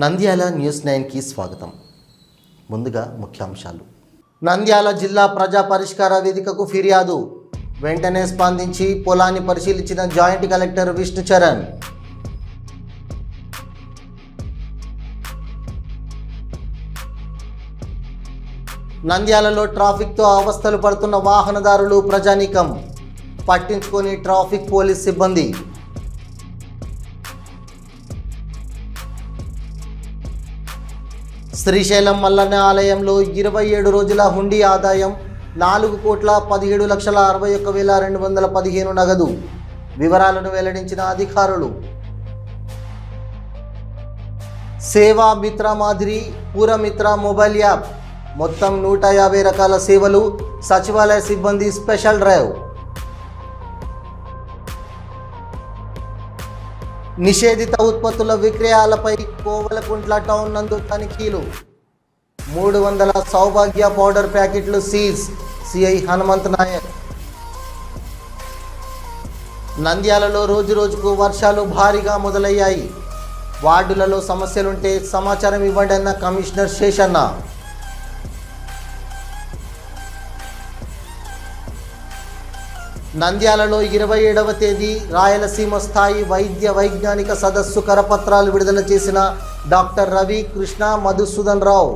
Nandyal news నైన్కి స్వాగతం. ముందుగా ముఖ్యాంశాలు. నంద్యాల జిల్లా ప్రజా పరిష్కార వేదికకు ఫిర్యాదు. వెంటనే స్పందించి పొలాన్ని పరిశీలించిన జాయింట్ కలెక్టర్ విష్ణు చరణ్. నంద్యాలలో ట్రాఫిక్తో అవస్థలు పడుతున్న వాహనదారులు ప్రజానీకం. పట్టించుకొని ట్రాఫిక్ పోలీస్ సిబ్బంది. శ్రీశైలం మల్లన్న ఆలయంలో ఇరవై ఏడు రోజుల హుండీ ఆదాయం నాలుగు కోట్ల పదిహేడు లక్షల అరవై ఒక్క వేల రెండు వందల పదిహేను నగదు. వివరాలను వెల్లడించిన అధికారులు. సేవా మిత్ర మాదిరి పూరమిత్ర మొబైల్ యాప్. మొత్తం నూట యాభై రకాల సేవలు సచివాలయ సిబ్బంది స్పెషల్ డ్రైవ్. నిషేధిత ఉత్పత్తుల విక్రయాలపై కోవలకుంట్ల టౌన్ నందు తనిఖీలు. మూడు వందల సౌభాగ్య పౌడర్ ప్యాకెట్లు సీజ్ సిఐ హనుమంత్ నాయక్ నంద్యాలలో రోజు రోజుకు వర్షాలు భారీగా మొదలయ్యాయి. వార్డులలో సమస్యలుంటే సమాచారం ఇవ్వండి అన్న కమిషనర్ శేషన్న. నంద్యాలలో ఇరవై ఏడవ తేదీ రాయలసీమ స్థాయి వైద్య వైజ్ఞానిక సదస్సు కరపత్రాలు విడుదల చేసిన doctor Ravi Krishna Madhusudan Rao.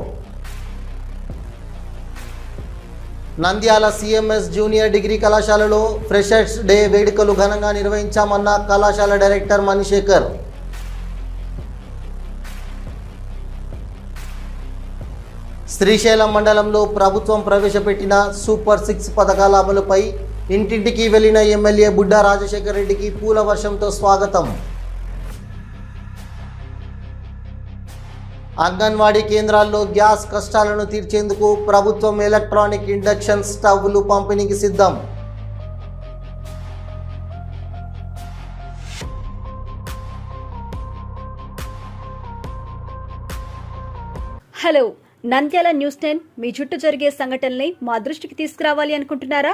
Nandyal CMS junior degree కళాశాలలో ఫ్రెషర్స్ డే వేడుకలు ఘనంగా నిర్వహించామన్న కళాశాల డైరెక్టర్ మణిశేఖర్. శ్రీశైలం మండలంలో ప్రభుత్వం ప్రవేశపెట్టిన సూపర్ సిక్స్ పథకాల అమలుపై ఇంటింటికి వెళ్ళిన ఎమ్మెల్యే బుడ్డా రాజశేఖర్ రెడ్డికి పూల వర్షంతో స్వాగతం. అంగన్వాడీ కేంద్రాల్లో గ్యాస్ కష్టాలను తీర్చేందుకు ప్రభుత్వం ఎలక్ట్రానిక్ ఇండక్షన్ స్టవ్లు పంపిణీకి సిద్ధం. హలో నంద్యాల న్యూస్ టెన్ మీ చుట్టూ జరిగే సంఘటనల్ని మా దృష్టికి తీసుకురావాలి అనుకుంటున్నారా?